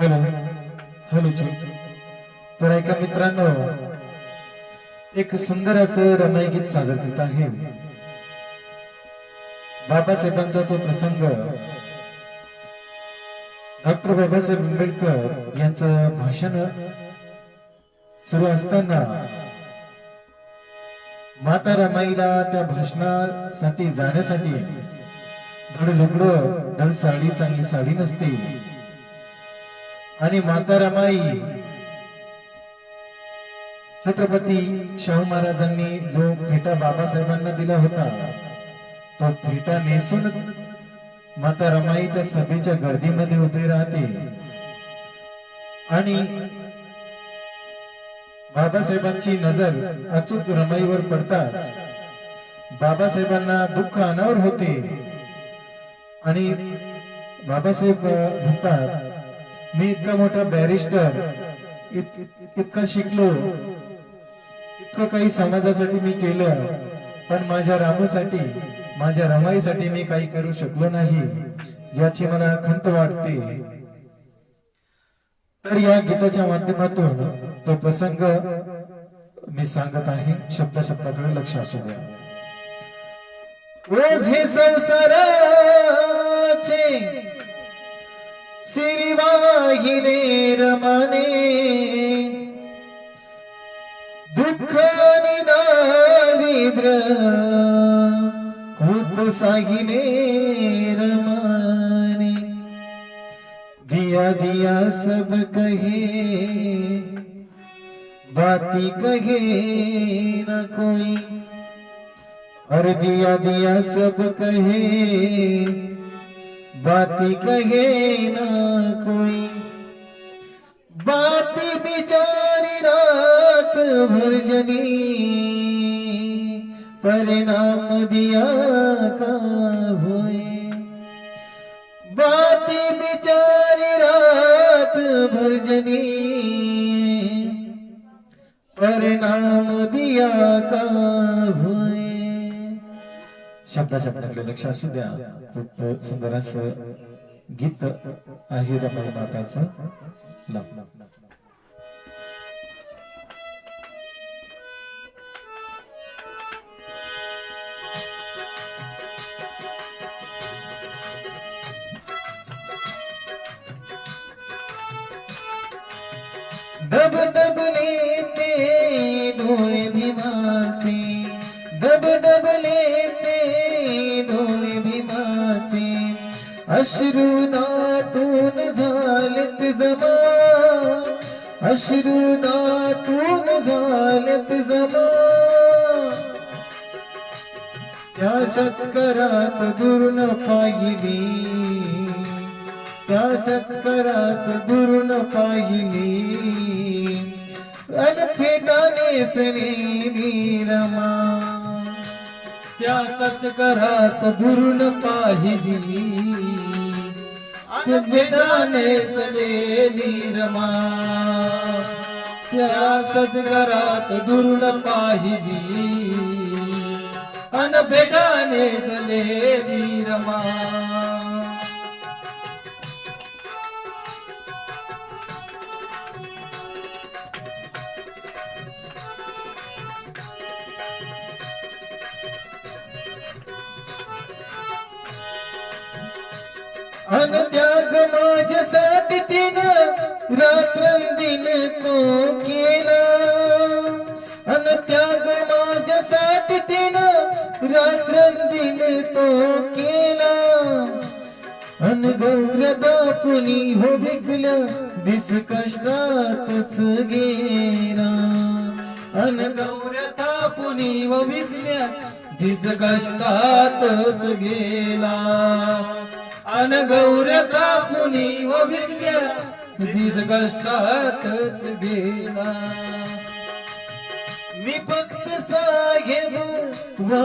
Hello hello जी तर ऐका मित्रांनो एक सुंदर असं रमाई गीत सादर करत आहे. बाबासाहेबांचा तो प्रसंग. डॉक्टर बाबासाहेब आंबेडकर यांचं भाषण सुरू असताना माता रमाईला त्या भाषणासाठी जाण्यासाठी धड लुगडं धड साडी चांगली साडी नसते. आणि माता रमाई छत्रपती शाहू महाराजांनी जो फेटा बाबासाहेबांना दिला होता तो फेटा नेसून माता रमाई त्या सभेच्या गर्दीमध्ये उभे राहते. आणि बाबासाहेबांची नजर अचूक रमाईवर पडताच बाबासाहेबांना दुःख अनावर होते. आणि बाबासाहेब म्हणतात मी इतका मोठा बॅरिस्टर इतकं इतका शिकलो इतकं काही समाजासाठी मी केलं पण माझ्या रामूसाठी माझ्या रमाईसाठी मी काही करू शकलो नाही याची मला खंत वाटते. तर या गीताच्या माध्यमातून तो प्रसंग मी सांगत आहे. शब्द शब्दाकडे लक्ष असू द्या. ओझे संसाराचे रमाने। दुःख आणि दारिद्र्य खूप रमाने। दिया दिया सब कहे, बाती कहे न कोई। और दिया दिया सब कहे, बाती कहे न भर परिणाम दिया का होए बाती बिचारी रात भर जनी परिणाम दिया का होए शब्दा शब्दाकडे लक्ष असू द्या. खूप सुंदर असं गीत आहे रमाई माताचं. लाव. डब डब लेते डोळे भीमाचे डब डब लेते डोळे भीमाचे अश्रू दाटून झालेत जमा। अश्रू दाटून झालेत जमा। त्या सत्करात गुरुन पाहिली। त्या सत्करात दुर्न पाहिली. अनफेटाने सनेली रमा. त्या सत्करात दुरून पाहिली. अनफेटाने सनेली रमा. त्या सत्करात दुरून पाहिली. अन भेटाने रमा. अन त्याग माझ्यासाठी तिनं रात्रंदिन तो केला. अन त्याग माझ्यासाठी तिनं रात्रंदिन तो केला. अन गौरदा कुणी हो विकल्या दिस कष्टातच गेला. अन गौरदा पुनी हो व विकल्या दिस कष्टातच गेला. अन गौर कापुनी व विकल्या दिस कष्टातच गेला। मी फक्त साहेब वा